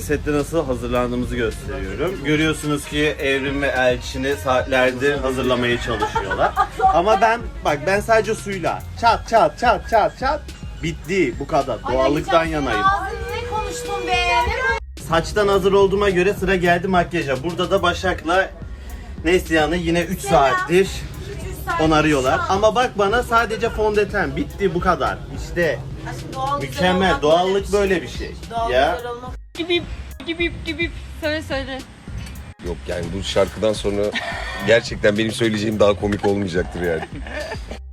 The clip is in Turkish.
Sette nasıl hazırlandığımızı gösteriyorum. Görüyorsunuz ki Evrim ve Elçin'i saatlerdir hazırlamaya çalışıyorlar. Ama ben bak ben sadece suyla çat çat çat çat çat bitti bu kadar. Doğallıktan yanayım. Ne konuştun be? Saçtan hazır olduğuma göre sıra geldi makyaja. Burada da Başak'la Neslihan'ı yine 3 saattir onarıyorlar. Ama bak bana sadece fondöten bitti bu kadar. İşte mükemmel doğallık böyle bir şey. Ya Gibi gibi gibi söyle söyle. Yok yani bu şarkıdan sonra gerçekten benim söyleyeceğim daha komik olmayacaktır yani.